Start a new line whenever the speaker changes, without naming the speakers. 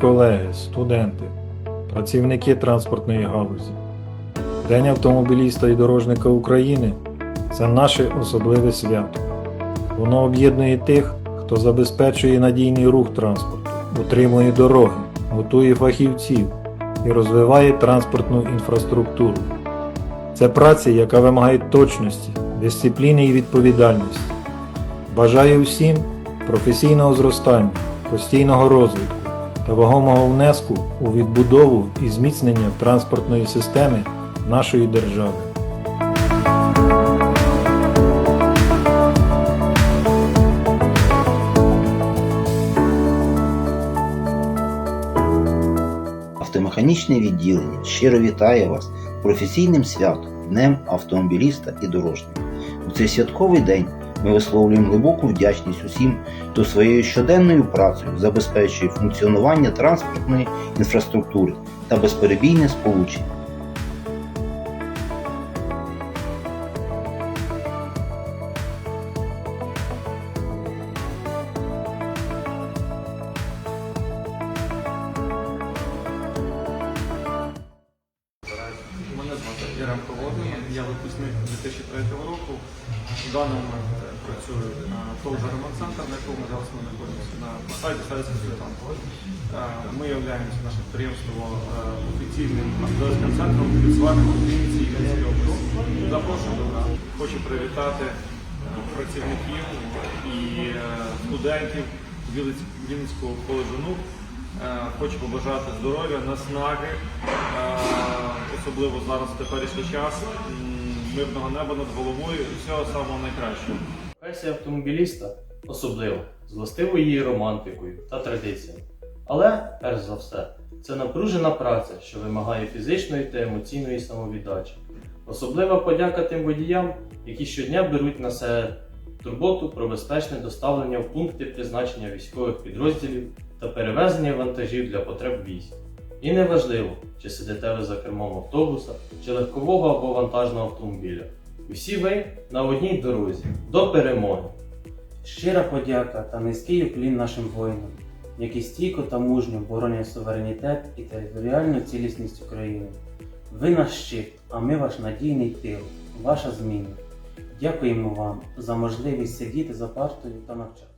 колеги, студенти, працівники транспортної галузі. День автомобіліста і дорожника України це наше особливе свято. Воно об'єднує тих, хто забезпечує надійний рух транспорту, утримує дороги, готує фахівців і розвиває транспортну інфраструктуру. Це праця, яка вимагає точності, дисципліни і відповідальності. Бажаю всім професійного зростання, постійного розвитку та вагомого внеску у відбудову і зміцнення транспортної системи нашої держави.
Автомеханічне відділення щиро вітає вас професійним святом Днем автомобіліста і дорожника. У цей святковий день ми висловлюємо глибоку вдячність усім, хто своєю щоденною працею забезпечує функціонування транспортної інфраструктури та безперебійне сполучення.
Мене звати я випускник 2003 року. В даний момент е, працюю на ТОВ ремонт-центр, на якому зараз ми знаходимося на посаді сервіс консультанта. Е, Ми являємося наше підприємство е, офіційним автодорським центром працювати в Вінниці і області. Запрошую до нас. Хочу привітати працівників і студентів Вінницького коледжу НУК. Хочу побажати здоров'я, наснаги, е, особливо зараз в теперішній час, мирного неба над головою і всього самого найкращого.
Професія автомобіліста особлива, з властивою її романтикою та традиціями. Але, перш за все, це напружена праця, що вимагає фізичної та емоційної самовіддачі. Особлива подяка тим водіям, які щодня беруть на себе турботу про безпечне доставлення в пункти призначення військових підрозділів та перевезення вантажів для потреб військ. І неважливо, чи сидите ви за кермом автобуса, чи легкового або вантажного автомобіля. Усі ви на одній дорозі до перемоги.
Щира подяка та низький уклін нашим воїнам, які стійко та мужньо боронять суверенітет і територіальну цілісність України. Ви наш щит, а ми ваш надійний тил, ваша зміна. Дякуємо вам за можливість сидіти за партою та навчати.